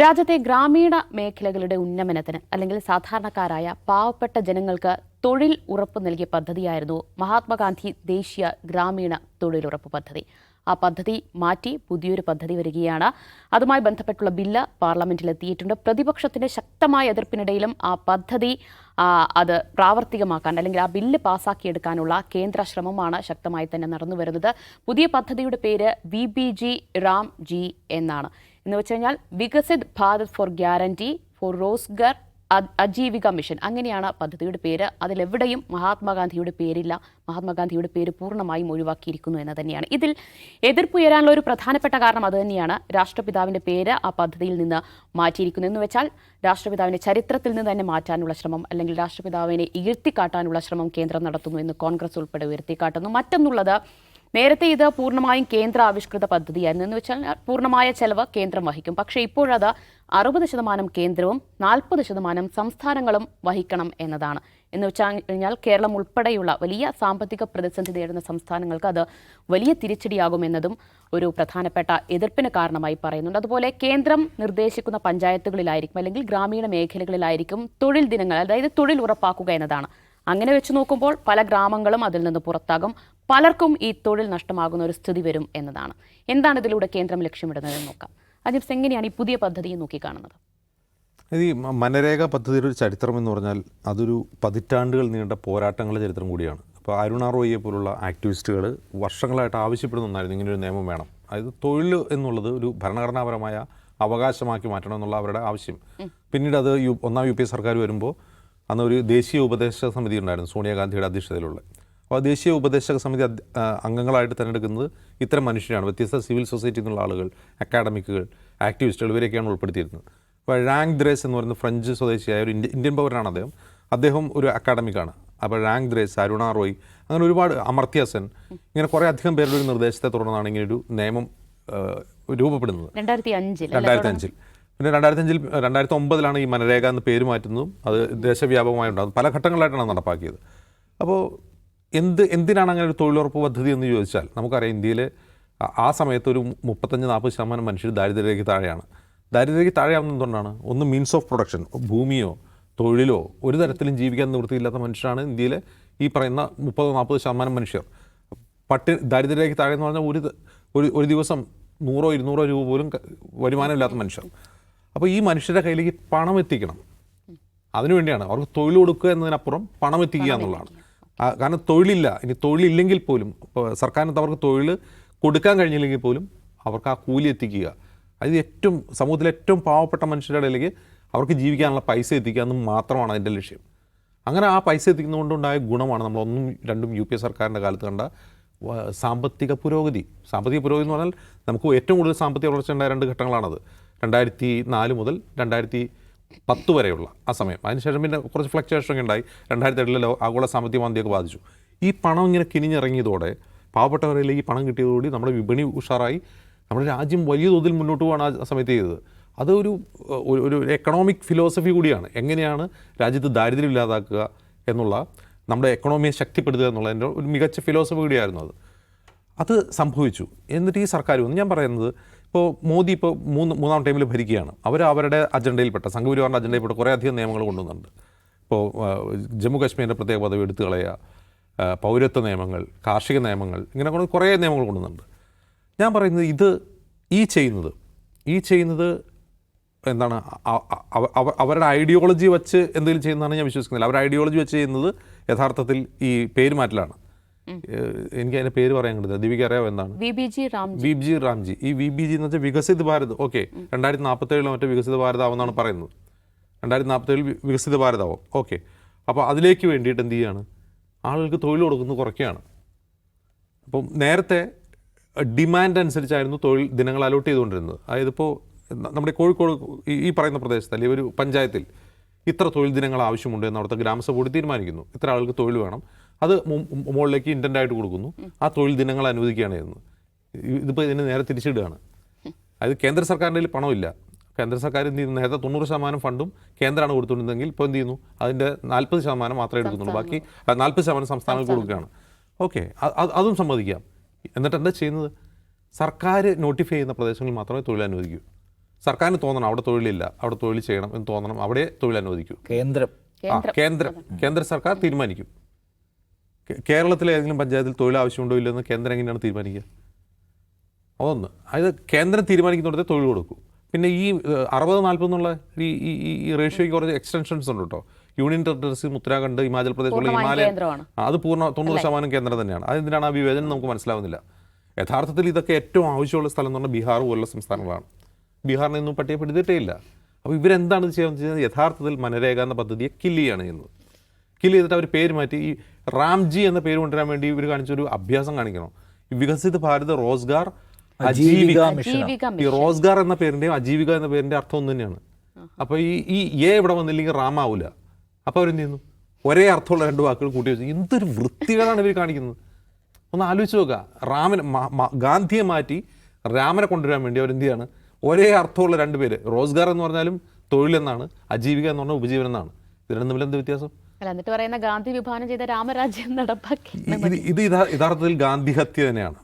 രാജ്യത്തെ ഗ്രാമീണ മേഖലകളുടെ ഉന്നമനത്തിന് അല്ലെങ്കിൽ സാധാരണക്കാരായ പാവപ്പെട്ട ജനങ്ങൾക്ക് തൊഴിൽ ഉറപ്പ് നൽകിയ പദ്ധതിയായിരുന്നു മഹാത്മാഗാന്ധി ദേശീയ ഗ്രാമീണ തൊഴിലുറപ്പ് പദ്ധതി. ആ പദ്ധതി മാറ്റി പുതിയൊരു പദ്ധതി വരികയാണ്. അതുമായി ബന്ധപ്പെട്ടുള്ള ബില്ല് പാർലമെന്റിൽ എത്തിയിട്ടുണ്ട്. പ്രതിപക്ഷത്തിന്റെ ശക്തമായ എതിർപ്പിനിടയിലും ആ പദ്ധതി അത് പ്രാവർത്തികമാക്കാൻ അല്ലെങ്കിൽ ആ ബില്ല് പാസാക്കിയെടുക്കാനുള്ള കേന്ദ്ര ശ്രമമാണ് ശക്തമായി തന്നെ നടന്നു വരുന്നത് പുതിയ പദ്ധതിയുടെ പേര് V B G Ram G എന്നാണ്. എന്ന് വെച്ച് കഴിഞ്ഞാൽ Viksit Bharat for guarantee for Rozgar Ajeevika mission. അങ്ങനെയാണ് പദ്ധതിയുടെ പേര്. അതിലെവിടെയും മഹാത്മാഗാന്ധിയുടെ പേരില്ല. മഹാത്മാഗാന്ധിയുടെ പേര് പൂർണമായും ഒഴിവാക്കിയിരിക്കുന്നു എന്ന് തന്നെയാണ്. ഇതിൽ എതിർപ്പുയരാനുള്ള ഒരു പ്രധാനപ്പെട്ട കാരണം അത് തന്നെയാണ്. രാഷ്ട്രപിതാവിന്റെ പേര് ആ പദ്ധതിയിൽ നിന്ന് മാറ്റിയിരിക്കുന്നു. എന്ന് വെച്ചാൽ രാഷ്ട്രപിതാവിന്റെ ചരിത്രത്തിൽ നിന്ന് തന്നെ മാറ്റാനുള്ള ശ്രമം അല്ലെങ്കിൽ രാഷ്ട്രപിതാവിനെ ഇഴ്ത്തിക്കാട്ടാനുള്ള ശ്രമം കേന്ദ്രം നടത്തുന്നു എന്ന് കോൺഗ്രസ് ഉൾപ്പെടെ ഉയർത്തിക്കാട്ടുന്നു. മറ്റൊന്നുള്ളത് നേരത്തെ ഇത് പൂർണമായും കേന്ദ്ര ആവിഷ്കൃത പദ്ധതിയായിരുന്നു. എന്ന് വെച്ചാൽ പൂർണമായ ചെലവ് കേന്ദ്രം വഹിക്കും. പക്ഷേ ഇപ്പോഴത് അറുപത് ശതമാനം കേന്ദ്രവും നാൽപ്പത് ശതമാനം സംസ്ഥാനങ്ങളും വഹിക്കണം എന്നതാണ്. എന്ന് വെച്ചാൽ കഴിഞ്ഞാൽ കേരളം ഉൾപ്പെടെയുള്ള വലിയ സാമ്പത്തിക പ്രതിസന്ധി നേരിടുന്ന സംസ്ഥാനങ്ങൾക്ക് അത് വലിയ തിരിച്ചടിയാകുമെന്നതും ഒരു പ്രധാനപ്പെട്ട എതിർപ്പിന് കാരണമായി പറയുന്നുണ്ട്. അതുപോലെ കേന്ദ്രം നിർദ്ദേശിക്കുന്ന പഞ്ചായത്തുകളിലായിരിക്കും അല്ലെങ്കിൽ ഗ്രാമീണ മേഖലകളിലായിരിക്കും തൊഴിൽ ദിനങ്ങൾ അതായത് തൊഴിൽ ഉറപ്പാക്കുക എന്നതാണ്. അങ്ങനെ വെച്ച് നോക്കുമ്പോൾ പല ഗ്രാമങ്ങളും അതിൽ നിന്ന് പുറത്താകും. പലർക്കും ഈ തൊഴിൽ നഷ്ടമാകുന്ന ഒരു സ്ഥിതി വരും എന്നതാണ്. എന്താണ് ഇതിലൂടെ കേന്ദ്രം ലക്ഷ്യമിടുന്നതെന്ന് നോക്കാം. അജിബ്സ് എങ്ങനെയാണ് ഈ പുതിയ പദ്ധതിയെ നോക്കിക്കാണുന്നത് ഇത് ഈ മനരേഗ മനരേഖ പദ്ധതിയുടെ ഒരു ചരിത്രം എന്ന് പറഞ്ഞാൽ അതൊരു പതിറ്റാണ്ടുകൾ നീണ്ട പോരാട്ടങ്ങളുടെ ചരിത്രം കൂടിയാണ്. അപ്പോൾ അരുണ റോയിയെ പോലുള്ള ആക്ടിവിസ്റ്റുകൾ വർഷങ്ങളായിട്ട് ആവശ്യപ്പെടുന്ന ഒന്നായിരുന്നു. ഇങ്ങനെ ഒരു നിയമം വേണം. അതായത് തൊഴിൽ എന്നുള്ളത് ഒരു ഭരണഘടനാപരമായ അവകാശമാക്കി മാറ്റണം എന്നുള്ള അവരുടെ ആവശ്യം. പിന്നീട് അത് യു ഒന്നാം യു പി എ സർക്കാർ വരുമ്പോൾ അന്ന് ഒരു ദേശീയ ഉപദേശക സമിതി ഉണ്ടായിരുന്നു സോണിയാഗാന്ധിയുടെ അധ്യക്ഷതയിലുള്ള. അപ്പോൾ ദേശീയ ഉപദേശക സമിതി അംഗങ്ങളായിട്ട് തിരഞ്ഞെടുക്കുന്നത് ഇത്തരം മനുഷ്യരാണ്. വ്യത്യസ്ത സിവിൽ സൊസൈറ്റിയിൽ നിന്നുള്ള ആളുകൾ അക്കാഡമിക്കുകൾ ആക്ടിവിസ്റ്റുകൾ ഇവരെയൊക്കെയാണ് ഉൾപ്പെടുത്തിയിരുന്നത്. അപ്പോൾ റാങ്ക് ദ്രേസ് എന്ന് പറയുന്ന ഫ്രഞ്ച് സ്വദേശിയായ ഒരു ഇന്ത്യ ഇന്ത്യൻ പൗരനാണ് അദ്ദേഹം. അദ്ദേഹം ഒരു അക്കാഡമിക്കാണ്. അപ്പോൾ റാങ്ക് ദ്രേസ് അരുണ റോയ് അങ്ങനെ ഒരുപാട് അമർത്യ സെൻ ഇങ്ങനെ കുറേ അധികം പേരുടെ ഒരു നിർദ്ദേശത്തെ തുടർന്നാണ് ഇങ്ങനെ ഒരു നിയമം രൂപപ്പെടുന്നത്. രണ്ടായിരത്തി അഞ്ചിൽ രണ്ടായിരത്തി അഞ്ചിൽ പിന്നെ രണ്ടായിരത്തി അഞ്ചിൽ രണ്ടായിരത്തി ഒമ്പതിലാണ് ഈ മനരേഖ എന്ന് പേര് മാറ്റുന്നതും അത് ദേശവ്യാപകമായി ഉണ്ടാകുന്നത് പല ഘട്ടങ്ങളായിട്ടാണ് നടപ്പാക്കിയത്. അപ്പോൾ എന്ത് എന്തിനാണ് അങ്ങനെ ഒരു തൊഴിലുറപ്പ് പദ്ധതി എന്ന് ചോദിച്ചാൽ നമുക്കറിയാം ഇന്ത്യയിൽ ആ- സമയത്ത് ഒരു മുപ്പത്തഞ്ച് നാൽപ്പത് ശതമാനം മനുഷ്യർ ദാരിദ്ര്യരേഖയ്ക്ക് താഴെയാണ്. ദാരിദ്ര്യരേഖയ്ക്ക് താഴെയാവുന്നത് എന്തുകൊണ്ടാണ്? ഒന്ന് മീൻസ് ഓഫ് പ്രൊഡക്ഷൻ ഭൂമിയോ തൊഴിലോ ഒരു തരത്തിലും ജീവിക്കാൻ നിവൃത്തിയില്ലാത്ത മനുഷ്യരാണ് ഇന്ത്യയിലെ ഈ പറയുന്ന മുപ്പത് നാൽപ്പത് ശതമാനം മനുഷ്യർ. പട്ടി ദാരിദ്ര്യരേഖയ്ക്ക് താഴെ എന്ന് പറഞ്ഞാൽ ഒരു ഒരു ഒരു ദിവസം നൂറോ ഇരുന്നൂറോ രൂപ പോലും വരുമാനമില്ലാത്ത മനുഷ്യർ. അപ്പോൾ ഈ മനുഷ്യരുടെ കയ്യിലേക്ക് പണം എത്തിക്കണം. അതിനുവേണ്ടിയാണ് അവർക്ക് തൊഴിൽ കൊടുക്കുക എന്നതിനപ്പുറം പണം എത്തിക്കുക എന്നുള്ളതാണ്. കാരണം തൊഴിലില്ല. ഇനി തൊഴിലില്ലെങ്കിൽ പോലും സർക്കാരിനകത്ത് അവർക്ക് തൊഴിൽ കൊടുക്കാൻ കഴിഞ്ഞില്ലെങ്കിൽ പോലും അവർക്ക് ആ കൂലി എത്തിക്കുക. അത് ഏറ്റവും സമൂഹത്തിലെ ഏറ്റവും പാവപ്പെട്ട മനുഷ്യരുടെ ഇടയിലേക്ക് അവർക്ക് ജീവിക്കാനുള്ള പൈസ എത്തിക്കുക എന്ന് മാത്രമാണ് അതിന്റെ ലക്ഷ്യം. അങ്ങനെ ആ പൈസ എത്തിക്കുന്നതുകൊണ്ടുണ്ടായ ഗുണമാണ് നമ്മൾ ഒന്നും രണ്ടും യു പി എ സർക്കാരിന്റെ കാലത്ത് കണ്ട സാമ്പത്തിക പുരോഗതി. സാമ്പത്തിക പുരോഗതി എന്ന് പറഞ്ഞാൽ നമുക്ക് ഏറ്റവും കൂടുതൽ സാമ്പത്തിക വളർച്ച ഉണ്ടായ രണ്ട് ഘട്ടങ്ങളാണത്. രണ്ടായിരത്തി നാല് മുതൽ രണ്ടായിരത്തി പത്ത് വരെയുള്ള ആ സമയം. അതിനുശേഷം പിന്നെ കുറച്ച് ഫ്ലക്ച്വേഷൻ ഒക്കെ ഉണ്ടായി. രണ്ടായിരത്തി ഏഴിലെ ആഗോള സാമ്പത്തിക മാന്ദ്യമൊക്കെ ബാധിച്ചു. ഈ പണം ഇങ്ങനെ കിനിഞ്ഞിറങ്ങിയതോടെ പാവപ്പെട്ടവരിലേക്ക് ഈ പണം കിട്ടിയതോടുകൂടി നമ്മുടെ വിപണി ഉഷാറായി. നമ്മുടെ രാജ്യം വലിയ തോതിൽ മുന്നോട്ട് പോകാൻ ആ സമയത്ത് ചെയ്തത്. അതൊരു ഒരു എക്കണോമിക് ഫിലോസഫി കൂടിയാണ്. എങ്ങനെയാണ് രാജ്യത്ത് ദാരിദ്ര്യം ഇല്ലാതാക്കുക എന്നുള്ള നമ്മുടെ എക്കണോമിയെ ശക്തിപ്പെടുത്തുക എന്നുള്ളതിന്റെ ഒരു മികച്ച ഫിലോസഫി കൂടിയായിരുന്നു അത്. അത് സംഭവിച്ചു. എന്നിട്ട് ഈ സർക്കാർ വന്ന്. ഞാൻ പറയുന്നത് ഇപ്പോൾ മോദി ഇപ്പോൾ മൂന്ന് മൂന്നാം ടൈമിൽ ഭരിക്കുകയാണ്. അവർ അവരുടെ അജണ്ടയിൽപ്പെട്ട സംഘപരിവാറിന്റെ അജണ്ടയിൽപ്പെട്ട കുറേ അധികം നിയമങ്ങൾ കൊണ്ടുവന്നുണ്ട് ഇപ്പോൾ ജമ്മു കാശ്മീരിന്റെ പ്രത്യേക പദവി എടുത്തു കളയുക പൗരത്വ നിയമങ്ങൾ കാർഷിക നിയമങ്ങൾ ഇങ്ങനെ കുറേ നിയമങ്ങൾ കൊണ്ടുവന്നുണ്ട് ഞാൻ പറയുന്നത് ഇത് ഈ ചെയ്യുന്നത് ഈ ചെയ്യുന്നത് എന്താണ് അവരുടെ ഐഡിയോളജി വെച്ച് എന്തെങ്കിലും ചെയ്യുന്നതാണ് ഞാൻ വിശ്വസിക്കുന്നില്ല. അവരുടെ ഐഡിയോളജി വെച്ച് ചെയ്യുന്നത് യഥാർത്ഥത്തിൽ ഈ പേര് മാറ്റലാണ് എനിക്ക് അതിന്റെ പേര് പറയാൻ കിട്ടുന്നത് ദീപിക അറിയാവോ എന്താണ്? V B G Ram V G Ramji. ഈ വി ബി ജി എന്ന് വെച്ചാൽ വികസിത് ഭാരത്. ഓക്കെ. രണ്ടായിരത്തി നാൽപ്പത്തേഴിലോ മറ്റോ വികസിത ഭാരതാവെന്നാണ് പറയുന്നത്. രണ്ടായിരത്തി നാൽപ്പത്തേഴിൽ വികസിത ഭാരതാവും. ഓക്കെ. അപ്പോൾ അതിലേക്ക് വേണ്ടിയിട്ട് എന്ത് ചെയ്യാണ്? ആളുകൾക്ക് തൊഴിൽ കൊടുക്കുന്നത് കുറയ്ക്കുകയാണ്. അപ്പം നേരത്തെ ഡിമാൻഡ് അനുസരിച്ചായിരുന്നു തൊഴിൽ ദിനങ്ങൾ അലോട്ട് ചെയ്തുകൊണ്ടിരുന്നത്. അതായത് ഇപ്പോൾ നമ്മുടെ കോഴിക്കോട് ഈ- ഈ പറയുന്ന പ്രദേശത്ത് അല്ലെങ്കിൽ ഒരു പഞ്ചായത്തിൽ ഇത്ര തൊഴിൽ ദിനങ്ങൾ ആവശ്യമുണ്ട് എന്ന് അവിടുത്തെ ഗ്രാമസഭ കൂടി തീരുമാനിക്കുന്നു. ഇത്ര ആളുകൾക്ക് തൊഴിൽ വേണം. അത് മുകളിലേക്ക് ഇന്റന്റ് ആയിട്ട് കൊടുക്കുന്നു. ആ തൊഴിൽ ദിനങ്ങൾ അനുവദിക്കുകയാണ് ചെയ്യുന്നത്. ഇതിപ്പോൾ ഇതിന് നേരെ തിരിച്ചിടുകയാണ്. അതായത് കേന്ദ്ര സർക്കാരിന്റെ കയ്യിൽ പണമില്ല. കേന്ദ്ര സർക്കാർ എന്ത് ചെയ്യുന്നു? നേരത്തെ തൊണ്ണൂറ് ശതമാനം ഫണ്ടും കേന്ദ്രമാണ് കൊടുത്തിട്ടുണ്ടെങ്കിൽ ഇപ്പോൾ എന്ത് ചെയ്യുന്നു? അതിന്റെ നാൽപ്പത് ശതമാനം മാത്രമേ എടുക്കുന്നുള്ളൂ. ബാക്കി നാൽപ്പത് ശതമാനം സംസ്ഥാനങ്ങൾക്ക് കൊടുക്കുകയാണ്. ഓക്കെ. അതും സമ്മതിക്കാം. എന്നിട്ട് എന്താ ചെയ്യുന്നത്? സർക്കാർ നോട്ടിഫൈ ചെയ്യുന്ന പ്രദേശങ്ങളിൽ മാത്രമേ തൊഴിൽ അനുവദിക്കൂ. സർക്കാരിന് തോന്നണം അവിടെ തൊഴിലില്ല അവിടെ തൊഴിൽ ചെയ്യണം എന്ന് തോന്നണം അവിടെ തൊഴിൽ അനുവദിക്കൂ. കേന്ദ്രം. ആ കേന്ദ്രം. കേന്ദ്ര സർക്കാർ തീരുമാനിക്കും. കേരളത്തിലെ ഏതെങ്കിലും പഞ്ചായത്തിൽ തൊഴിൽ ആവശ്യമുണ്ടോ ഇല്ലെന്ന് കേന്ദ്രം എങ്ങനെയാണ് തീരുമാനിക്കുക? അതൊന്ന്. അതായത് കേന്ദ്രം തീരുമാനിക്കുന്നിടത്തെ തൊഴിൽ കൊടുക്കും. പിന്നെ ഈ അറുപത് നാൽപ്പത് എന്നുള്ള ഈ ഈ- റേഷ്യോയ്ക്ക് കുറച്ച് എക്സ്റ്റൻഷൻസ് ഉണ്ട് കേട്ടോ. യൂണിയൻ ടെറിട്ടറീസ് ഉത്തരാഖണ്ഡ് ഹിമാചൽ പ്രദേശ് ഉള്ള പൂർണമായും ഹിമാലയൻ ആ, അത് പൂർണ തൊണ്ണൂറ് ശതമാനം കേന്ദ്രം തന്നെയാണ്. അതെന്തിനാണ് ആ വിവേചനം നമുക്ക് മനസ്സിലാവുന്നില്ല? യഥാർത്ഥത്തിൽ ഇതൊക്കെ ഏറ്റവും ആവശ്യമുള്ള സ്ഥലം എന്ന് പറഞ്ഞാൽ ബീഹാർ പോലുള്ള സംസ്ഥാനങ്ങളാണ്. ബീഹാറിനെ ഒന്നും പട്ടികപ്പെടുത്തിയിട്ടേ ഇല്ല. അപ്പോൾ ഇവരെന്താണ് ചെയ്യുന്നത് ചെയ്യുന്നത് യഥാർത്ഥത്തിൽ മനരേഖ എന്ന പദ്ധതിയെ കില്ല് ചെയ്യാണ് ചെയ്യുന്നത്. കില്ല് ചെയ്തിട്ട് അവർ പേര് മാറ്റി. ഈ റാംജി എന്ന പേര് കൊണ്ടുവരാൻ വേണ്ടി ഇവർ കാണിച്ചൊരു അഭ്യാസം കാണിക്കണം. ഈ വികസിത ഭാരത് റോസ്ഗാർ അജീവിക ഈ റോസ്ഗാർ എന്ന പേരിന്റെയും അജീവിക എന്ന പേരിന്റെ അർത്ഥം ഒന്നു തന്നെയാണ്. അപ്പോൾ ഈ ഈ എ ഇവിടെ വന്നില്ലെങ്കിൽ റാം ആവില്ല അപ്പോൾ അവരെന്ത് ചെയ്യുന്നു? ഒരേ അർത്ഥമുള്ള രണ്ട് വാക്കുകൾ കൂട്ടി വെച്ചു എന്തൊരു വൃത്തികളാണ് ഇവർ കാണിക്കുന്നത്. ഒന്ന് ആലോചിച്ച് നോക്കുക. മ- ഗാന്ധിയെ മാറ്റി രാമനെ കൊണ്ടുവരാൻ വേണ്ടി അവരെന്ത് ചെയ്യാണ്? ഒരേ അർത്ഥമുള്ള രണ്ട് പേര്. റോസ്ഗാർ എന്ന് പറഞ്ഞാലും തൊഴിലെന്നാണ് അജീവിക എന്ന് പറഞ്ഞാൽ ഉപജീവനം എന്നാണ് ഇത് രണ്ടും തമ്മിൽ എന്ത് വ്യത്യാസം? അല്ല എന്നിട്ട് പറയുന്ന ഗാന്ധി വിഭാവനം ചെയ്ത രാമരാജ്യം നടപ്പാക്കി. ഇത് ഇത് യഥാ- യഥാർത്ഥത്തിൽ ഗാന്ധി ഹത്യ തന്നെയാണ്.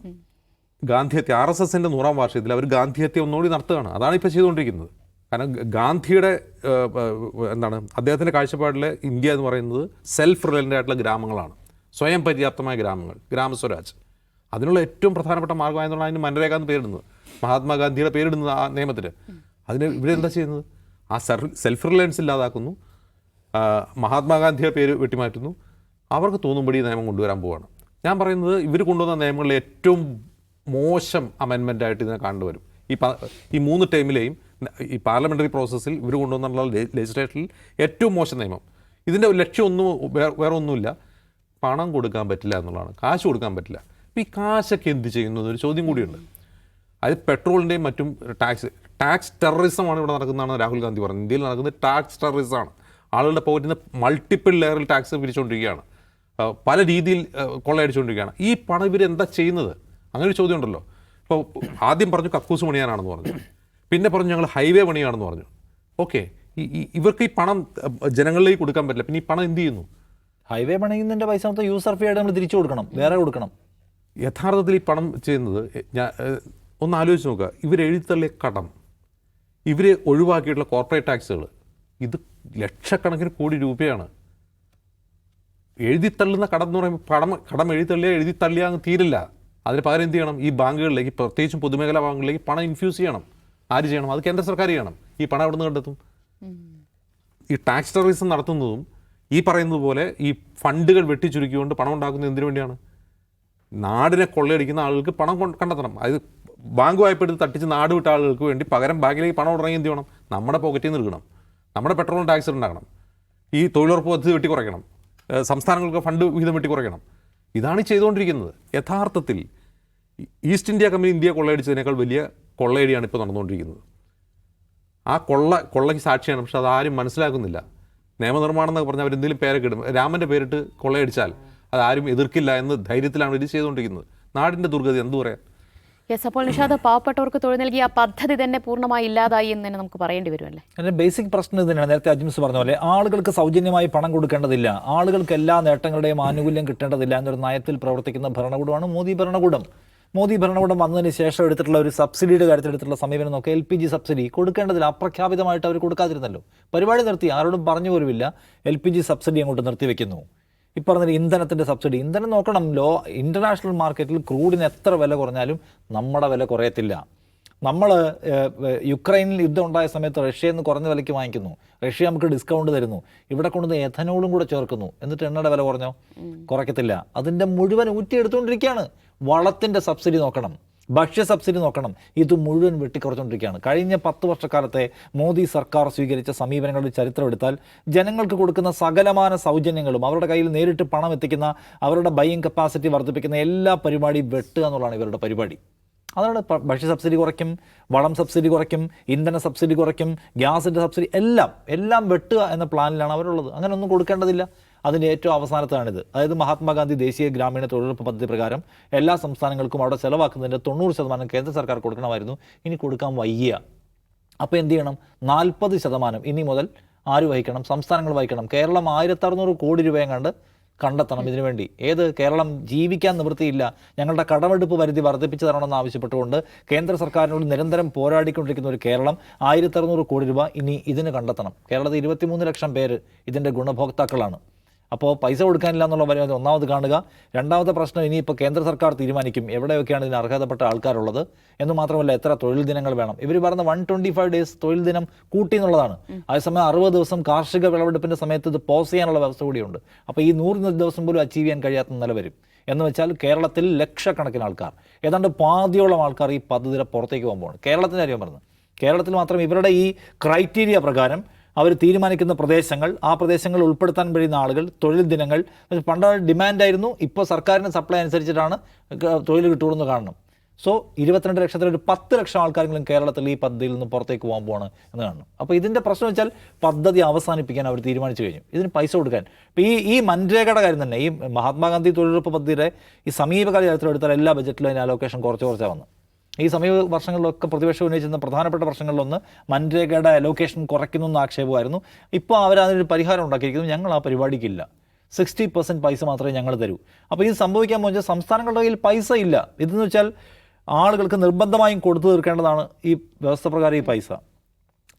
ഗാന്ധി ഹത്യ ആർ എസ് എസിന്റെ നൂറാം വാർഷികത്തിൽ അവർ ഗാന്ധിഹത്യ ഒന്നുകൂടി നടത്തുകയാണ്. അതാണ് ഇപ്പോൾ ചെയ്തുകൊണ്ടിരിക്കുന്നത്. കാരണം ഗാന്ധിയുടെ എന്താണ് അദ്ദേഹത്തിന്റെ കാഴ്ചപ്പാടിൽ ഇന്ത്യ എന്ന് പറയുന്നത് സെൽഫ് റിലയന്റ് ആയിട്ടുള്ള ഗ്രാമങ്ങളാണ്. സ്വയം പര്യാപ്തമായ ഗ്രാമങ്ങൾ ഗ്രാമസ്വരാജ്. അതിനുള്ള ഏറ്റവും പ്രധാനപ്പെട്ട മാർഗമായതുകൊണ്ട് അതിന് മനരേഖ എന്ന് പേരിടുന്നത്. മഹാത്മാഗാന്ധിയുടെ പേരിടുന്നത് ആ നിയമത്തിൽ അതിന് ഇവിടെ എന്താ ചെയ്യുന്നത്? ആ സെൽഫ് റിലയൻസ് ഇല്ലാതാക്കുന്നു. മഹാത്മാഗാന്ധിയുടെ പേര് വെട്ടിമാറ്റുന്നു. അവർക്ക് തോന്നുമ്പോൾ ഈ നിയമം കൊണ്ടുവരാൻ പോവാണ്. ഞാൻ പറയുന്നത് ഇവർ കൊണ്ടുവന്ന നിയമങ്ങളിൽ ഏറ്റവും മോശം അമെൻമെന്റ് ആയിട്ട് ഇതിനെ കണ്ടുവരും. ഈ ഈ മൂന്ന് ടൈമിലെയും ഈ പാർലമെന്ററി പ്രോസസ്സിൽ ഇവർ കൊണ്ടുവന്നിട്ടുള്ള ലെജിസ്ലേഷനിൽ ഏറ്റവും മോശം നിയമം. ഇതിന്റെ ലക്ഷ്യം ഒന്നും വേറെ ഒന്നുമില്ല. പണം കൊടുക്കാൻ പറ്റില്ല എന്നുള്ളതാണ്. കാശ് കൊടുക്കാൻ പറ്റില്ല. അപ്പോൾ ഈ കാശൊക്കെ എന്ത് ചെയ്യുന്നു എന്നൊരു ചോദ്യം കൂടിയുണ്ട്. അത് പെട്രോളിന്റെയും മറ്റും ടാക്സ് ടാക്സ് ടെററിസമാണ് ഇവിടെ നടക്കുന്നതാണ് രാഹുൽ ഗാന്ധി പറഞ്ഞത് ഇന്ത്യയിൽ നടക്കുന്നത് ടാക്സ് ടെററിസമാണ് ആളുകളുടെ പോക്കറ്റിൽ നിന്ന് മൾട്ടിപ്പിൾ ലെയറിൽ ടാക്സ് പിരിച്ചുകൊണ്ടിരിക്കുകയാണ് പല രീതിയിൽ കൊള്ളയടിച്ചുകൊണ്ടിരിക്കുകയാണ് ഈ പണം ഇവർ എന്താ ചെയ്യുന്നത്? അങ്ങനെ ഒരു ചോദ്യം ഉണ്ടല്ലോ ഇപ്പോൾ ആദ്യം പറഞ്ഞു കക്കൂസ് പണിയാനാണെന്ന് പറഞ്ഞു. പിന്നെ പറഞ്ഞു ഞങ്ങൾ ഹൈവേ പണിയാണെന്ന് പറഞ്ഞു. ഓക്കെ ഇവർക്ക് ഈ പണം ജനങ്ങളിലേക്ക് കൊടുക്കാൻ പറ്റില്ല. പിന്നെ ഈ പണം എന്ത് ചെയ്യുന്നു? ഹൈവേ പണിയുന്നതിന്റെ പൈസ മൊത്തം യൂസർ ഫീ ആയിട്ട് നമ്മൾ തിരിച്ചു കൊടുക്കണം. വേറെ കൊടുക്കണം. യഥാർത്ഥത്തിൽ ഈ പണം ചെയ്യുന്നത് ഞാൻ ഒന്ന് ആലോചിച്ച് നോക്കുക. ഇവർ എഴുതിത്തള്ളിയ കടം ഇവരെ ഒഴിവാക്കിയിട്ടുള്ള കോർപ്പറേറ്റ് ടാക്സുകൾ ഇത് ലക്ഷക്കണക്കിന് കോടി രൂപയാണ്. എഴുതിത്തള്ളുന്ന കടം എന്ന് പറയുമ്പോൾ കടം കടം എഴുതിത്തള്ളിയാൽ എഴുതിത്തള്ളിയാൽ അങ്ങ് തീരില്ല. അതിന് പകരം എന്ത് ചെയ്യണം? ഈ ബാങ്കുകളിലേക്ക് പ്രത്യേകിച്ചും പൊതുമേഖലാ ബാങ്കുകളിലേക്ക് പണം ഇൻഫ്യൂസ് ചെയ്യണം. ആര് ചെയ്യണം? അത് കേന്ദ്ര സർക്കാർ ചെയ്യണം. ഈ പണം എവിടെ നിന്ന് കണ്ടെത്തും? ഈ ടാക്സ് ടെററിസം നടത്തുന്നതും ഈ പറയുന്നത് പോലെ ഈ ഫണ്ടുകൾ വെട്ടിച്ചുരുക്കിക്കൊണ്ട് പണം ഉണ്ടാക്കുന്നത് എന്തിനു വേണ്ടിയാണ്? നാടിനെ കൊള്ളയടിക്കുന്ന ആളുകൾക്ക് പണം കൊണ്ട് കണ്ടെത്തണം. അത് ബാങ്ക് വായ്പ എടുത്ത് തട്ടിച്ച് നാട് വിട്ട ആളുകൾക്ക് വേണ്ടി പകരം ബാങ്കിലേക്ക് പണം ഇറങ്ങി എന്ത് ചെയ്യണം? നമ്മുടെ പോക്കറ്റിൽ നിന്ന് എടുക്കണം. നമ്മുടെ പെട്രോൾ ടാക്സ് ഉണ്ടാക്കണം ഈ തൊഴിലുറപ്പ് പദ്ധതി വെട്ടി കുറയ്ക്കണം സംസ്ഥാനങ്ങൾക്ക് ഫണ്ട് വിഹിതം വെട്ടി കുറയ്ക്കണം ഇതാണ് ചെയ്തുകൊണ്ടിരിക്കുന്നത്. യഥാർത്ഥത്തിൽ ഈസ്റ്റ് ഇന്ത്യ കമ്പനി ഇന്ത്യയെ കൊള്ളയടിച്ചതിനേക്കാൾ വലിയ കൊള്ളയടിയാണ് ഇപ്പോൾ നടന്നുകൊണ്ടിരിക്കുന്നത്. ആ കൊള്ള കൊള്ളയ്ക്ക് സാക്ഷിയാണ് പക്ഷെ അതാരും മനസ്സിലാക്കുന്നില്ല. നിയമനിർമ്മാണം എന്നൊക്കെ പറഞ്ഞാൽ അവരെന്തെങ്കിലും പേരൊക്കെ ഇടും. രാമന്റെ പേരിട്ട് കൊള്ളയടിച്ചാൽ അതാരും എതിർക്കില്ല എന്ന് ധൈര്യത്തിലാണ് ഇത് ചെയ്തുകൊണ്ടിരിക്കുന്നത്. നാടിന്റെ ദുർഗതി എന്തു പറയാൻ? യെസ് അപ്പോൾ നിഷാദ് പാവപ്പെട്ടവർക്ക് തൊഴിൽ നൽകിയ പദ്ധതി തന്നെ പൂർണമായി ഇല്ലാതായി എന്ന് തന്നെ നമുക്ക് പറയേണ്ടി വരുമല്ലേ? അതിന്റെ ബേസിക് പ്രശ്നം തന്നെയാണ്. നേരത്തെ അജിംസ് പറഞ്ഞ പോലെ ആളുകൾക്ക് സൗജന്യമായി പണം കൊടുക്കേണ്ടതില്ല. ആളുകൾക്ക് എല്ലാ നേട്ടങ്ങളുടെയും ആനുകൂല്യം കിട്ടേണ്ടതില്ല എന്നൊരു നയത്തിൽ പ്രവർത്തിക്കുന്ന ഭരണകൂടമാണ് മോദി ഭരണകൂടം. മോദി ഭരണകൂടം വന്നതിന് ശേഷം എടുത്തിട്ടുള്ള ഒരു സബ്സിഡിയുടെ കാര്യത്തിൽ എടുത്തിട്ടുള്ള സമീപനം നോക്കുക എൽ പി ജി സബ്സിഡി കൊടുക്കേണ്ടതില്ല. അപ്രഖ്യാപിതമായിട്ട് അവർ കൊടുക്കാതിരുന്നല്ലോ. പരിപാടി നിർത്തി. ആരോടും പറഞ്ഞു പോലുമില്ല. എൽ പി ജി സബ്സിഡി അങ്ങോട്ട് നിർത്തിവെക്കുന്നു. ഈ പറഞ്ഞ ഇന്ധനത്തിന്റെ സബ്സിഡി ഇന്ധനം നോക്കണം. ലോ ഇന്റർനാഷണൽ മാർക്കറ്റിൽ ക്രൂഡിന് എത്ര വില കുറഞ്ഞാലും നമ്മുടെ വില കുറയത്തില്ല. നമ്മൾ യുക്രൈനിൽ യുദ്ധം ഉണ്ടായ സമയത്ത് റഷ്യയിൽ നിന്ന് കുറഞ്ഞ വിലയ്ക്ക് വാങ്ങിക്കുന്നു. റഷ്യ നമുക്ക് ഡിസ്കൗണ്ട് തരുന്നു. ഇവിടെ കൊണ്ടുവന്ന് എഥനോളും കൂടെ ചേർക്കുന്നു. എന്നിട്ട് എണ്ണയുടെ വില കുറഞ്ഞോ? കുറയ്ക്കത്തില്ല. അതിന്റെ മുഴുവൻ ഊറ്റിയെടുത്തുകൊണ്ടിരിക്കുകയാണ്. വളത്തിന്റെ സബ്സിഡി നോക്കണം. ഭക്ഷ്യ സബ്സിഡി നോക്കണം. ഇത് മുഴുവൻ വെട്ടിക്കുറച്ചുകൊണ്ടിരിക്കുകയാണ് കഴിഞ്ഞ പത്ത് വർഷക്കാലത്തെ മോദി സർക്കാർ സ്വീകരിച്ച സമീപനങ്ങളുടെ ചരിത്രം എടുത്താൽ ജനങ്ങൾക്ക് കൊടുക്കുന്ന സകലമാന സൗജന്യങ്ങളും അവരുടെ കയ്യിൽ നേരിട്ട് പണം എത്തിക്കുന്ന അവരുടെ ബൈയിങ് കപ്പാസിറ്റി വർദ്ധിപ്പിക്കുന്ന എല്ലാ പരിപാടിയും വെട്ടുക എന്നുള്ളതാണ് ഇവരുടെ പരിപാടി. അതാണ് ഭക്ഷ്യ സബ്സിഡി കുറയ്ക്കും വളം സബ്സിഡി കുറയ്ക്കും ഇന്ധന സബ്സിഡി കുറയ്ക്കും ഗ്യാസിന്റെ സബ്സിഡി എല്ലാം എല്ലാം വെട്ടുക എന്ന പ്ലാനിലാണ് അവരുള്ളത്. അങ്ങനെ ഒന്നും കൊടുക്കേണ്ടതില്ല. അതിന്റെ ഏറ്റവും അവസാനത്താണിത്. അതായത് മഹാത്മാഗാന്ധി ദേശീയ ഗ്രാമീണ തൊഴിലുറപ്പ് പദ്ധതി പ്രകാരം എല്ലാ സംസ്ഥാനങ്ങൾക്കും അവിടെ ചെലവാക്കുന്നതിന്റെ തൊണ്ണൂറ് ശതമാനം കേന്ദ്ര സർക്കാർ കൊടുക്കണമായിരുന്നു. ഇനി കൊടുക്കാൻ വയ്യ. അപ്പോൾ എന്ത് ചെയ്യണം? നാൽപ്പത് ശതമാനം ഇനി മുതൽ ആര് വഹിക്കണം? സംസ്ഥാനങ്ങൾ വഹിക്കണം. കേരളം ആയിരത്തി അറുന്നൂറ് കോടി രൂപയും കണ്ട് കണ്ടെത്തണം ഇതിനുവേണ്ടി ഏത്? കേരളം ജീവിക്കാൻ നിവൃത്തിയില്ല. ഞങ്ങളുടെ കടമെടുപ്പ് പരിധി വർദ്ധിപ്പിച്ചു തരണമെന്ന് ആവശ്യപ്പെട്ടുകൊണ്ട് കേന്ദ്ര സർക്കാരിനോട് നിരന്തരം പോരാടിക്കൊണ്ടിരിക്കുന്ന ഒരു കേരളം ആയിരത്തി കോടി രൂപ ഇനി ഇതിന് കണ്ടെത്തണം. കേരളത്തിൽ ഇരുപത്തിമൂന്ന് ലക്ഷം പേര് ഇതിന്റെ ഗുണഭോക്താക്കളാണ്. അപ്പോൾ പൈസ കൊടുക്കാനില്ല എന്നുള്ള പരിപാടി ഒന്നാമത് കാണുക. രണ്ടാമത്തെ പ്രശ്നം ഇനിയിപ്പോൾ കേന്ദ്ര സർക്കാർ തീരുമാനിക്കും എവിടെയൊക്കെയാണ് ഇതിന് അർഹതപ്പെട്ട ആൾക്കാരുള്ളത് എന്ന് മാത്രമല്ല എത്ര തൊഴിൽ ദിനങ്ങൾ വേണം. ഇവർ പറഞ്ഞ വൺ ട്വന്റി ഫൈവ് ഡേയ്സ് തൊഴിൽ ദിനം കൂട്ടി എന്നുള്ളതാണ്. അതേസമയം അറുപത് ദിവസം കാർഷിക വിളവെടുപ്പിന്റെ സമയത്ത് ഇത് പോസ് ചെയ്യാനുള്ള വ്യവസ്ഥ കൂടിയുണ്ട്. അപ്പോൾ ഈ നൂറ് ദിവസം പോലും അച്ചീവ് ചെയ്യാൻ കഴിയാത്ത നില വരും. എന്ന് വെച്ചാൽ കേരളത്തിൽ ലക്ഷക്കണക്കിന് ആൾക്കാർ ഏതാണ്ട് പാതിയോളം ആൾക്കാർ ഈ പദ്ധതിയുടെ പുറത്തേക്ക് പോകുമ്പോൾ കേരളത്തിന്റെ കാര്യം പറഞ്ഞു. കേരളത്തിൽ മാത്രം ഇവരുടെ ഈ ക്രൈറ്റീരിയ പ്രകാരം അവർ തീരുമാനിക്കുന്ന പ്രദേശങ്ങൾ ആ പ്രദേശങ്ങൾ ഉൾപ്പെടുത്താൻ കഴിയുന്ന ആളുകൾ തൊഴിൽ ദിനങ്ങൾ. പണ്ട് ഡിമാൻഡായിരുന്നു ഇപ്പോൾ സർക്കാരിന്റെ സപ്ലൈ അനുസരിച്ചിട്ടാണ് തൊഴിൽ കിട്ടുമെന്ന് കാണണം. സോ ഇരുപത്തിരണ്ട് ലക്ഷത്തിൽ ഒരു പത്ത് ലക്ഷം ആൾക്കാരെങ്കിലും കേരളത്തിൽ ഈ പദ്ധതിയിൽ നിന്ന് പുറത്തേക്ക് പോകാൻ പോവാണ് എന്ന് കാണണം. അപ്പോൾ ഇതിന്റെ പ്രശ്നം വെച്ചാൽ പദ്ധതി അവസാനിപ്പിക്കാൻ അവർ തീരുമാനിച്ചു കഴിഞ്ഞു. ഇതിന് പൈസ കൊടുക്കാൻ. ഇപ്പോൾ ഈ ഈ മൻരേഖയുടെ കാര്യം തന്നെ ഈ മഹാത്മാഗാന്ധി തൊഴിലുറപ്പ് പദ്ധതിയുടെ ഈ സമീപകാല ചരിത്രം എടുത്താൽ എല്ലാ ബജറ്റിലും അതിന് അലോക്കേഷൻ കുറച്ച് കുറച്ചാണ് വന്നത്. ഈ സമീപ വർഷങ്ങളിലൊക്കെ പ്രതിപക്ഷം ഉന്നയിച്ചിരുന്ന പ്രധാനപ്പെട്ട പ്രശ്നങ്ങളിലൊന്ന് മൻരേഖയുടെ അലോക്കേഷൻ കുറയ്ക്കുന്നു എന്ന ആക്ഷേപമായിരുന്നു. ഇപ്പോൾ അവരതിനൊരു പരിഹാരം ഉണ്ടാക്കിയിരിക്കുന്നു. ഞങ്ങൾ ആ പരിപാടിക്കില്ല. സിക്സ്റ്റി പെർസെന്റ് പൈസ മാത്രമേ ഞങ്ങൾ തരൂ. അപ്പോൾ ഇത് സംഭവിക്കാൻ പോകുന്ന സംസ്ഥാനങ്ങളുടെ കയ്യിൽ പൈസ ഇല്ല. ഇതെന്ന് വെച്ചാൽ ആളുകൾക്ക് നിർബന്ധമായും കൊടുത്തു തീർക്കേണ്ടതാണ് ഈ വ്യവസ്ഥ പ്രകാരം ഈ പൈസ.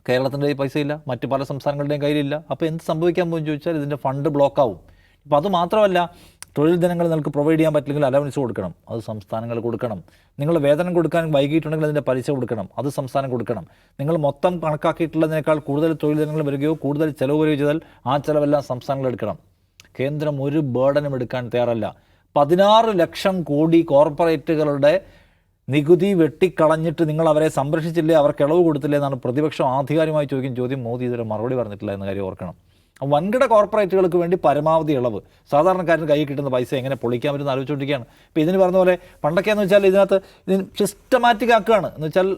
കേരളത്തിന്റെ കയ്യിൽ പൈസ ഇല്ല. മറ്റ് പല സംസ്ഥാനങ്ങളുടെയും കയ്യിലില്ല. അപ്പോൾ എന്ത് സംഭവിക്കാൻ പോകുമെന്ന് ചോദിച്ചാൽ ഇതിന്റെ ഫണ്ട് ബ്ലോക്കാവും ഇപ്പോൾ അത് മാത്രമല്ല തൊഴിൽ ദിനങ്ങൾ നിങ്ങൾക്ക് പ്രൊവൈഡ് ചെയ്യാൻ പറ്റില്ലെങ്കിൽ അലവൻസ് കൊടുക്കണം. അത് സംസ്ഥാനങ്ങൾ കൊടുക്കണം. നിങ്ങൾ വേതനം കൊടുക്കാൻ വൈകിയിട്ടുണ്ടെങ്കിൽ അതിന്റെ പലിശ കൊടുക്കണം. അത് സംസ്ഥാനം കൊടുക്കണം. നിങ്ങൾ മൊത്തം കണക്കാക്കിയിട്ടുള്ളതിനേക്കാൾ കൂടുതൽ തൊഴിൽ ദിനങ്ങൾ വരികയോ കൂടുതൽ ചിലവ് വരികയോ ചെയ്താൽ ആ ചിലവെല്ലാം സംസ്ഥാനങ്ങൾ എടുക്കണം. കേന്ദ്രം ഒരു ബേർഡനും എടുക്കാൻ തയ്യാറല്ല. പതിനാറ് ലക്ഷം കോടി കോർപ്പറേറ്റുകളുടെ നികുതി വെട്ടിക്കളഞ്ഞിട്ട് നിങ്ങൾ അവരെ സംരക്ഷിച്ചില്ലേ? അവർക്ക് ഇളവ് കൊടുത്തില്ലേ എന്നാണ് പ്രതിപക്ഷം ആധികാരികമായി ചോദിക്കും ചോദ്യം മോദി ഇതുവരെ മറുപടി പറഞ്ഞിട്ടില്ല എന്ന കാര്യം ഓർക്കണം. വൻകിട കോർപ്പറേറ്റുകൾക്ക് വേണ്ടി പരമാവധി ഇളവ്. സാധാരണക്കാരന് കൈ കിട്ടുന്ന പൈസ എങ്ങനെ പൊളിക്കാൻ പറ്റുന്ന ആലോചിച്ചുകൊണ്ടിരിക്കുകയാണ്. ഇപ്പോൾ ഇതിന് പറഞ്ഞ പോലെ പണ്ടൊക്കെയെന്ന് വെച്ചാൽ ഇതിനകത്ത് ഇതിന് സിസ്റ്റമാറ്റിക് ആക്കുകയാണ്. എന്ന് വെച്ചാൽ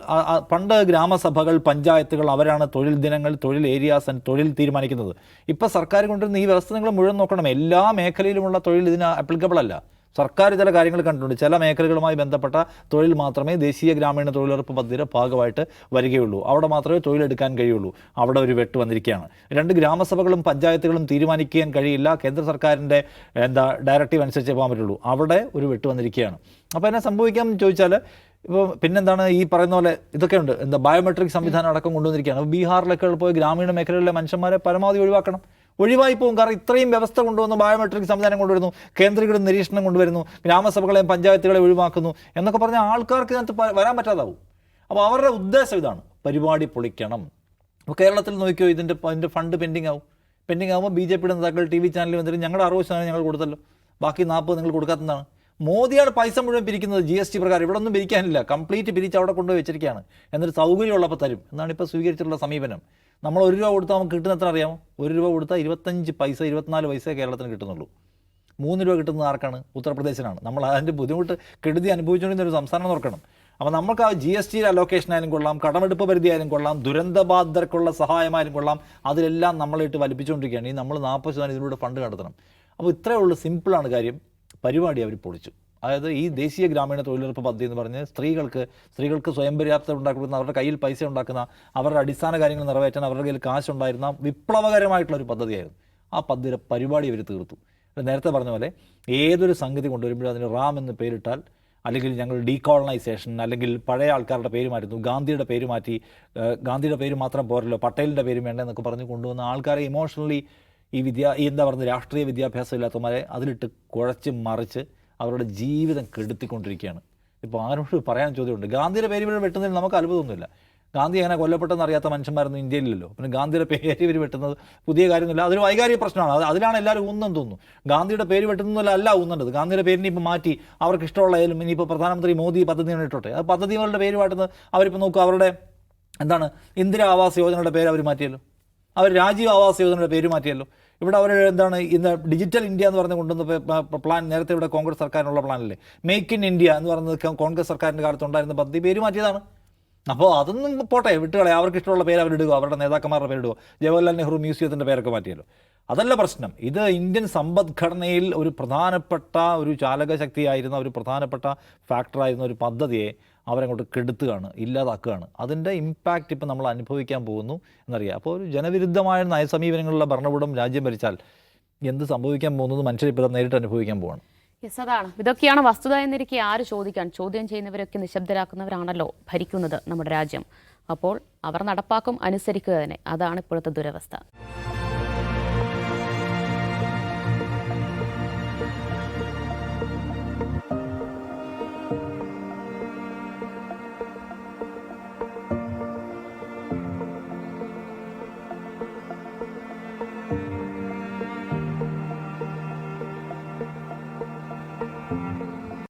പണ്ട് ഗ്രാമസഭകൾ പഞ്ചായത്തുകൾ അവരാണ് തൊഴിൽ ദിനങ്ങൾ തൊഴിൽ ഏരിയാസ് തൊഴിൽ തീരുമാനിക്കുന്നത്. ഇപ്പോൾ സർക്കാർ കൊണ്ടുവരുന്ന ഈ വ്യവസ്ഥ നിങ്ങൾ മുഴുവൻ നോക്കണം. എല്ലാ മേഖലയിലുമുള്ള തൊഴിൽ ഇതിന് ആപ്ലിക്കബിൾ അല്ല. സർക്കാർ ചില കാര്യങ്ങൾ കണ്ടിട്ടുണ്ട്. ചില മേഖലകളുമായി ബന്ധപ്പെട്ട തൊഴിൽ മാത്രമേ ദേശീയ ഗ്രാമീണ തൊഴിലുറപ്പ് പദ്ധതിയുടെ ഭാഗമായിട്ട് വരികയുള്ളൂ. അവിടെ മാത്രമേ തൊഴിലെടുക്കാൻ കഴിയുള്ളൂ. അവിടെ ഒരു വെട്ട് വന്നിരിക്കുകയാണ്. രണ്ട് ഗ്രാമസഭകളും പഞ്ചായത്തുകളും തീരുമാനിക്കാൻ കഴിയില്ല. കേന്ദ്ര സർക്കാരിന്റെ എന്താ ഡയറക്റ്റീവ് അനുസരിച്ച് പോകാൻ പറ്റുള്ളൂ. അവിടെ ഒരു വെട്ട് വന്നിരിക്കുകയാണ്. അപ്പോൾ എന്നെ സംഭവിക്കാം ചോദിച്ചാൽ ഇപ്പോൾ പിന്നെന്താണ് ഈ പറയുന്ന പോലെ ഇതൊക്കെ ഉണ്ട്. എന്താ ബയോമെട്രിക് സംവിധാനം അടക്കം കൊണ്ടുവന്നിരിക്കുകയാണ്. ബീഹാറിലൊക്കെ പോയി ഗ്രാമീണ മേഖലകളിലെ മനുഷ്യന്മാരെ പരമാവധി ഒഴിവാക്കണം. ഒഴിവായി പോകും. കാരണം ഇത്രയും വ്യവസ്ഥ കൊണ്ടുവന്നു ബയോമെട്രിക് സംവിധാനം കൊണ്ടുവരുന്നു. കേന്ദ്രീകൃത നിരീക്ഷണം കൊണ്ടുവരുന്നു. ഗ്രാമസഭകളെയും പഞ്ചായത്തുകളെ ഒഴിവാക്കുന്നു. എന്നൊക്കെ പറഞ്ഞ ആൾക്കാർക്ക് ഇതിനകത്ത് വരാൻ പറ്റാതാവും. അപ്പോൾ അവരുടെ ഉദ്ദേശം ഇതാണ്. പരിപാടി പൊളിക്കണം. അപ്പോൾ കേരളത്തിൽ നോക്കിയോ ഇതിന്റെ അതിന്റെ ഫണ്ട് പെൻഡിങ് ആവും പെൻഡിങ് ആകുമ്പോൾ ബി ജെ പിയുടെ നേതാക്കൾ ടി വി ചാനലിൽ വന്നിട്ട് ഞങ്ങളുടെ അറുപത് ശതമാനം ഞങ്ങൾ കൊടുത്തല്ലോ. ബാക്കി നാൽപ്പത് നിങ്ങൾ കൊടുക്കാത്തതാണ്. മോദിയാണ് പൈസ മുഴുവൻ പിരിക്കുന്നത് ജി എസ് ടി പ്രകാരം. ഇവിടെ ഒന്നും പിരിക്കാനില്ല. കംപ്ലീറ്റ് പിരിച്ച് അവിടെ കൊണ്ടുപോയി വെച്ചിരിക്കുകയാണ്. എന്നൊരു സൗകര്യമുള്ളപ്പോൾ തരും. എന്നാണ് ഇപ്പോൾ സ്വീകരിച്ചിട്ടുള്ള സമീപനം. നമ്മൾ ഒരു രൂപ കൊടുത്താൽ നമുക്ക് കിട്ടുന്ന എത്ര അറിയാമോ? ഒരു രൂപ കൊടുത്താൽ ഇരുപത്തഞ്ച് പൈസ ഇരുപത്തിനാല് പൈസ കേരളത്തിന് കിട്ടുന്നുള്ളൂ. മൂന്ന് രൂപ കിട്ടുന്നത് ആർക്കാണ്? ഉത്തർപ്രദേശിനാണ്. നമ്മൾ അതിന്റെ ബുദ്ധിമുട്ട് കെടുതി അനുഭവിച്ചുകൊണ്ടിരുന്ന ഒരു സംസ്ഥാനം നോക്കണം അപ്പോൾ നമുക്ക് ആ ജി എസ് ടി അലോക്കേഷൻ ആയാലും കൊള്ളാം കടമെടുപ്പ് പരിധി ആയാലും കൊള്ളാം ദുരന്തബാധിതർക്കുള്ള സഹായമായാലും കൊള്ളാം അതിലെല്ലാം നമ്മളിട്ട് വലിപ്പിച്ചുകൊണ്ടിരിക്കുകയാണ്. ഈ നമ്മൾ നാൽപ്പത് ശതമാനം ഇതിലൂടെ ഫണ്ട് കണ്ടെത്തണം. അപ്പോൾ ഇത്രയേ ഉള്ളൂ സിമ്പിളാണ് കാര്യം. പരിപാടി അവർ പൊളിച്ചു. അതായത് ഈ ദേശീയ ഗ്രാമീണ തൊഴിലുറപ്പ് പദ്ധതി എന്ന് പറഞ്ഞ് സ്ത്രീകൾക്ക് സ്ത്രീകൾക്ക് സ്വയം പര്യാപ്തത ഉണ്ടാക്കുന്ന അവരുടെ കയ്യിൽ പൈസ ഉണ്ടാക്കുന്ന അവരുടെ അടിസ്ഥാന കാര്യങ്ങൾ നിറവേറ്റാൻ അവരുടെ കയ്യിൽ കാശുണ്ടായിരുന്ന വിപ്ലവകരമായിട്ടുള്ള ഒരു പദ്ധതിയായിരുന്നു. ആ പദ്ധതിയുടെ പരിപാടി അവർ തീർത്തു. നേരത്തെ പറഞ്ഞ പോലെ ഏതൊരു സംഗതി കൊണ്ടുവരുമ്പോഴും അതിന് റാം എന്ന് പേരിട്ടാൽ അല്ലെങ്കിൽ ഞങ്ങൾ ഡീകോളനൈസേഷൻ അല്ലെങ്കിൽ പഴയ ആൾക്കാരുടെ പേര് മാറ്റുന്നു ഗാന്ധിയുടെ പേര് മാറ്റി ഗാന്ധിയുടെ പേര് മാത്രം പോരല്ലോ പട്ടേലിന്റെ പേര് വേണ്ട എന്നൊക്കെ പറഞ്ഞ് കൊണ്ടുവന്ന ആൾക്കാരെ ഇമോഷണലി ഈ വിദ്യ എന്താ പറയുന്നത് രാഷ്ട്രീയ വിദ്യാഭ്യാസം ഇല്ലാത്തവന്മാരെ അതിലിട്ട് കുഴച്ച് മറിച്ച് അവരുടെ ജീവിതം കെടുത്തിക്കൊണ്ടിരിക്കുകയാണ്. ഇപ്പോൾ ആരോട് പറയാൻ ചോദ്യമുണ്ട്? ഗാന്ധിയുടെ പേര് ഇവർ വെട്ടുന്നതിൽ നമുക്ക് അത്ഭുതമൊന്നുമില്ല. ഗാന്ധി അങ്ങനെ കൊല്ലപ്പെട്ടെന്ന് അറിയാത്ത മനുഷ്യന്മാരൊന്നും ഇന്ത്യയിലല്ലോ പിന്നെ ഗാന്ധിയുടെ പേര് ഇവർ വെട്ടുന്നത് പുതിയ കാര്യമൊന്നുമില്ല. അതൊരു വൈകാരിക പ്രശ്നമാണ്. അത് അതിലാണ് എല്ലാവരും ഊന്നും തോന്നുന്നു. ഗാന്ധിയുടെ പേര് വെട്ടുന്നതല്ല അല്ല ഊന്നേണ്ടത്. ഗാന്ധിയുടെ പേരിനെ ഇപ്പോൾ മാറ്റി അവർക്ക് ഇഷ്ടമുള്ള ഏലും ഇനിയിപ്പോൾ പ്രധാനമന്ത്രി മോദി പദ്ധതി ഇട്ടോട്ടെ ആ പദ്ധതികളുടെ പേര് മാറ്റുന്നത് അവരിപ്പോൾ നോക്കുക അവരുടെ എന്താണ്? ഇന്ദിരാ ആവാസ് യോജനയുടെ പേര് അവർ മാറ്റിയല്ലോ. അവർ രാജീവ് ആവാസ് യോജനയുടെ പേര് മാറ്റിയല്ലോ. ഇവിടെ അവർ എന്താണ് ഇന്ന് ഡിജിറ്റൽ ഇന്ത്യ എന്ന് പറഞ്ഞ് കൊണ്ടുവന്ന പ്ലാൻ നേരത്തെ ഇവിടെ കോൺഗ്രസ് സർക്കാരിനുള്ള പ്ലാനല്ലേ? മേക്ക് ഇൻ ഇന്ത്യ എന്ന് പറയുന്നത് കോൺഗ്രസ് സർക്കാരിന്റെ കാലത്ത് ഉണ്ടായിരുന്ന പദ്ധതി പേര് മാറ്റിയതാണ്. അപ്പോൾ അതൊന്നും പോട്ടെ വിട്ടുകളെ അവർക്ക് ഇഷ്ടമുള്ള പേര് അവരിടുക അവരുടെ നേതാക്കന്മാരുടെ പേരിടുക ജവഹർലാൽ നെഹ്റു മ്യൂസിയത്തിന്റെ പേരൊക്കെ മാറ്റിയല്ലോ. അതല്ല പ്രശ്നം. ഇത് ഇന്ത്യൻ സമ്പദ്ഘടനയിൽ ഒരു പ്രധാനപ്പെട്ട ഒരു ചാലകശക്തിയായിരുന്ന ഒരു പ്രധാനപ്പെട്ട ഫാക്ടറായിരുന്ന ഒരു പദ്ധതിയെ അവരങ്ങോട്ട് കെടുത്തുകയാണ് ഇല്ലാതാക്കുകയാണ്. അതിന്റെ ഇമ്പാക്റ്റ് ഇപ്പം നമ്മൾ അനുഭവിക്കാൻ പോകുന്നു എന്നറിയാം. അപ്പോൾ ഒരു ജനവിരുദ്ധമായ നയസമീപനങ്ങളുള്ള ഭരണകൂടം രാജ്യം ഭരിച്ചാൽ എന്ത് സംഭവിക്കാൻ പോകുന്നത് മനുഷ്യർ ഇപ്പോൾ നേരിട്ട് അനുഭവിക്കാൻ പോവാണ്. യെസ് അതാണ്. ഇതൊക്കെയാണ് വസ്തുത എന്നിരിക്കെ ആര് ചോദിക്കാൻ? ചോദ്യം ചെയ്യുന്നവരൊക്കെ നിശബ്ദരാക്കുന്നവരാണല്ലോ ഭരിക്കുന്നത് നമ്മുടെ രാജ്യം. അപ്പോൾ അവർ നടപ്പാക്കും അനുസരിക്കുക തന്നെ. അതാണ് ഇപ്പോഴത്തെ ദുരവസ്ഥ.